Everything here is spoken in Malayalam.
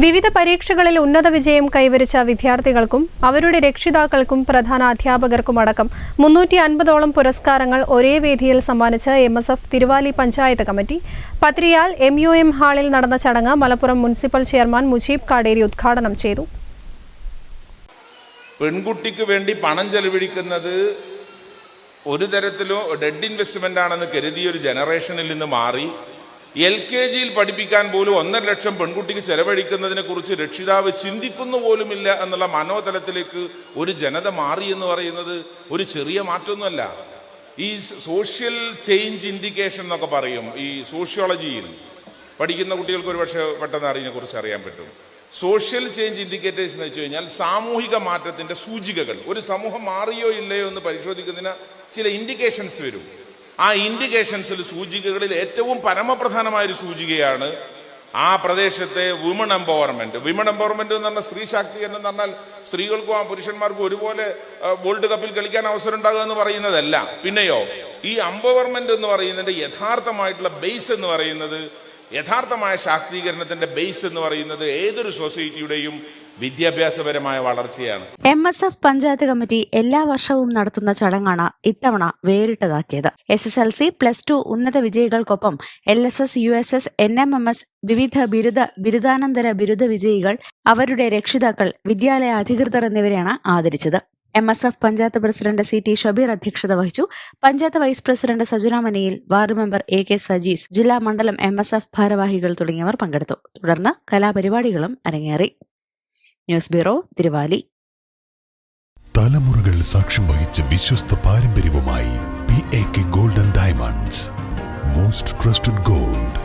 വിവിധ പരീക്ഷകളിൽ ഉന്നത വിജയം കൈവരിച്ച വിദ്യാർത്ഥികൾക്കും അവരുടെ രക്ഷിതാക്കൾക്കും പ്രധാന അധ്യാപകർക്കുമടക്കം മുന്നൂറ്റി അൻപതോളം പുരസ്കാരങ്ങൾ ഒരേ വേദിയിൽ സമ്മാനിച്ച M S F Thiruvali panchayat committee. പത്രിയാൽ M U M ഹാളിൽ നടന്ന ചടങ്ങ് മലപ്പുറം മുനിസിപ്പൽ ചെയർമാൻ മുജീബ് കാടേരി ഉദ്ഘാടനം ചെയ്തു. പെൺകുട്ടിക്ക് വേണ്ടി പണം ചെലവഴിക്കുന്നത് ഒരു തരത്തിലോ ഡെഡ് ഇൻവെസ്റ്റ്മെന്റ് ആണെന്ന് കരുതിയ ഒരു ജനറേഷനിൽ നിന്ന് മാറി. എൽ കെ ജിയിൽ പഠിപ്പിക്കാൻ പോലും ഒന്നര ലക്ഷം പെൺകുട്ടിക്ക് ചെലവഴിക്കുന്നതിനെ കുറിച്ച് രക്ഷിതാവ് ചിന്തിക്കുന്നു പോലുമില്ല എന്നുള്ള മനോതലത്തിലേക്ക് ഒരു ജനത മാറി എന്ന് പറയുന്നത് ഒരു ചെറിയ മാറ്റമൊന്നുമല്ല. ഈ സോഷ്യൽ ചേഞ്ച് ഇൻഡിക്കേഷൻ എന്നൊക്കെ പറയും ഈ സോഷ്യോളജിയിൽ. പഠിക്കുന്ന കുട്ടികൾക്ക് ഒരു പക്ഷേ പെട്ടെന്ന് അറിയിനെ കുറിച്ച് അറിയാൻ പറ്റും. സോഷ്യൽ ചേഞ്ച് ഇൻഡിക്കേറ്റേഴ്സ് എന്ന് വെച്ച് കഴിഞ്ഞാൽ സാമൂഹിക മാറ്റത്തിന്റെ സൂചികകൾ. ഒരു സമൂഹം മാറിയോ ഇല്ലയോ എന്ന് പരിശോധിക്കുന്നതിന് ചില ഇൻഡിക്കേഷൻസ് വരും. ആ ഇൻഡിക്കേഷൻസിൽ സൂചികകളിൽ ഏറ്റവും പരമപ്രധാനമായ ഒരു സൂചികയാണ് ആ പ്രദേശത്തെ വിമൺ എംപവർമെന്റ് വിമൺ എംപവർമെന്റ് എന്ന് പറഞ്ഞാൽ സ്ത്രീ ശാക്തീകരണം എന്ന് പറഞ്ഞാൽ സ്ത്രീകൾക്കും ആ പുരുഷന്മാർക്കും ഒരുപോലെ വേൾഡ് കപ്പിൽ കളിക്കാൻ അവസരം ഉണ്ടാകുക എന്ന് പറയുന്നതല്ല. പിന്നെയോ ഈ എംപവർമെന്റ് എന്ന് പറയുന്നതിന്റെ യഥാർത്ഥമായിട്ടുള്ള ബേസ് എന്ന് പറയുന്നത് യഥാർത്ഥമായ ശാക്തീകരണത്തിന്റെ ബേസ് എന്ന് പറയുന്നത് ഏതൊരു സൊസൈറ്റിയുടെയും വിദ്യാഭ്യാസപരമായ വളർച്ചയാണ്. M S F panchayat committee എല്ലാ വർഷവും നടത്തുന്ന ചടങ്ങാണ് ഇത്തവണ വേറിട്ടതാക്കിയത്. S S L C plus two ഉന്നത വിജയികൾക്കൊപ്പം L S S U S S N M M S വിവിധ ബിരുദ ബിരുദാനന്തര ബിരുദ വിജയികൾ അവരുടെ രക്ഷിതാക്കൾ വിദ്യാലയ അധികൃതർ എന്നിവരെയാണ് ആദരിച്ചത്. M S F panchayat president C T Shabeer അധ്യക്ഷത വഹിച്ചു. Panchayat vice president Sajuna ward member A K Sajees ജില്ലാ മണ്ഡലം എം എസ് എഫ് ഭാരവാഹികൾ തുടങ്ങിയവർ പങ്കെടുത്തു. തുടർന്ന് കലാപരിപാടികളും അരങ്ങേറി. News bureau Thiruvali. തലമുറകൾ സാക്ഷ്യം വഹിച്ച വിശ്വസ്ത പാരമ്പര്യവുമായി P A K golden diamonds most trusted gold